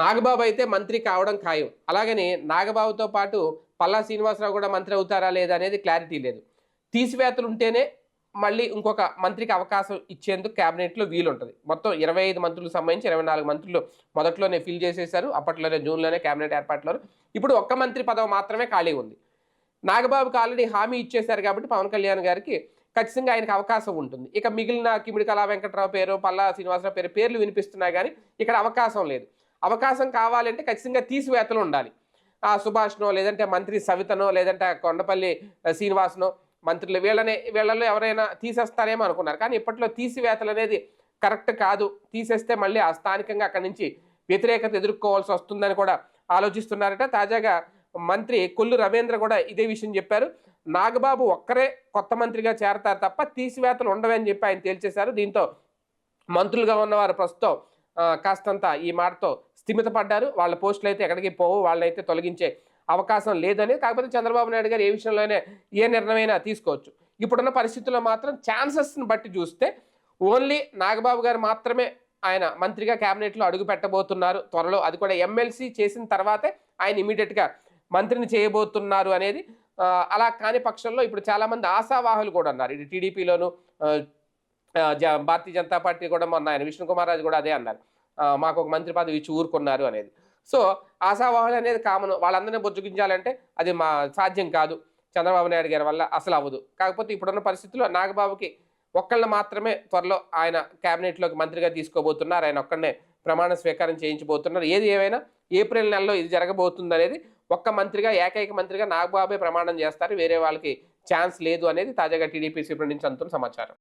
నాగబాబు అయితే మంత్రి కావడం ఖాయం. అలాగని నాగబాబుతో పాటు పల్లా శ్రీనివాసరావు కూడా మంత్రి అవుతారా లేదా అనేది క్లారిటీ లేదు. తీసివేతలు ఉంటేనే మళ్ళీ ఇంకొక మంత్రికి అవకాశం ఇచ్చేందుకు క్యాబినెట్లో వీలుంటుంది. మొత్తం ఇరవై ఐదు మంత్రులకు సంబంధించి ఇరవై నాలుగు మంత్రులు మొదట్లోనే ఫిల్ చేసేశారు. అప్పట్లోనే జూన్లోనే క్యాబినెట్ ఏర్పాట్లో ఇప్పుడు ఒక్క మంత్రి పదవి మాత్రమే ఖాళీ ఉంది. నాగబాబుకి ఆల్రెడీ హామీ ఇచ్చేశారు కాబట్టి పవన్ కళ్యాణ్ గారికి ఖచ్చితంగా ఆయనకు అవకాశం ఉంటుంది. ఇక మిగిలిన కిమిడి కళా వెంకట్రావు పేరు పల్లా శ్రీనివాసరావు పేరు పేర్లు వినిపిస్తున్నాయి కానీ ఇక్కడ అవకాశం లేదు. అవకాశం కావాలంటే ఖచ్చితంగా తీసివేతలు ఉండాలి. ఆ సుభాష్నో లేదంటే మంత్రి సవితనో లేదంటే కొండపల్లి శ్రీనివాసనో మంత్రులు వీళ్ళనే వీళ్ళలో ఎవరైనా తీసేస్తారేమో అనుకున్నారు. కానీ ఇప్పట్లో తీసివేతలు అనేది కరెక్ట్ కాదు. తీసేస్తే మళ్ళీ ఆ స్థానికంగా అక్కడి నుంచి వ్యతిరేకత ఎదుర్కోవాల్సి వస్తుందని కూడా ఆలోచిస్తున్నారట. తాజాగా మంత్రి కొల్లు రవీంద్ర కూడా ఇదే విషయం చెప్పారు. నాగబాబు ఒక్కరే కొత్త మంత్రిగా చేరతారు తప్ప తీసివేతలు ఉండవని చెప్పి ఆయన తేల్చేశారు. దీంతో మంత్రులుగా ఉన్నవారు ప్రస్తుతం కాస్తంత ఈ మాటతో స్థిమితపడ్డారు వాళ్ళ పోస్టులు అయితే ఎక్కడికి పోవు. వాళ్ళైతే తొలగించే అవకాశం లేదని. కాకపోతే చంద్రబాబు నాయుడు గారు ఏ విషయంలోనే ఏ నిర్ణయమైనా తీసుకోవచ్చు. ఇప్పుడున్న పరిస్థితుల్లో మాత్రం ఛాన్సెస్ని బట్టి చూస్తే ఓన్లీ నాగబాబు గారు మాత్రమే ఆయన మంత్రిగా క్యాబినెట్లో అడుగు పెట్టబోతున్నారు. త్వరలో అది కూడా ఎమ్మెల్సీ చేసిన తర్వాతే ఆయన ఇమీడియట్గా మంత్రిని చేయబోతున్నారు అనేది అలా కాని పక్షంలో ఇప్పుడు చాలామంది ఆశావాహులు కూడా ఉన్నారు ఇది టీడీపీలోను భారతీయ జనతా పార్టీ కూడా మొన్న ఆయన విష్ణుకుమార్ రాజు కూడా అదే అన్నారు. మాకు ఒక మంత్రి పదవి ఇచ్చి ఊరుకున్నారు అనేది. సో ఆశావాహులు అనేది కామన్ వాళ్ళందరినీ బుజ్జగించాలంటే అది మా సాధ్యం కాదు. చంద్రబాబు నాయుడు గారి వల్ల అసలు అవ్వదు. కాకపోతే ఇప్పుడున్న పరిస్థితుల్లో నాగబాబుకి ఒక్కళ్ళని మాత్రమే త్వరలో ఆయన క్యాబినెట్లోకి మంత్రిగా తీసుకోబోతున్నారు. ఆయన ఒక్కడనే ప్రమాణ స్వీకారం చేయించబోతున్నారు. ఏది ఏమైనా ఏప్రిల్ నెలలో ఇది జరగబోతుంది అనేది ఒక్క మంత్రిగా ఏకైక మంత్రిగా నాగబాబే ప్రమాణం చేస్తారు. వేరే వాళ్ళకి ఛాన్స్ లేదు అనేది తాజాగా టీడీపీ సూపరింటెండెంట్ అంతున్న సమాచారం.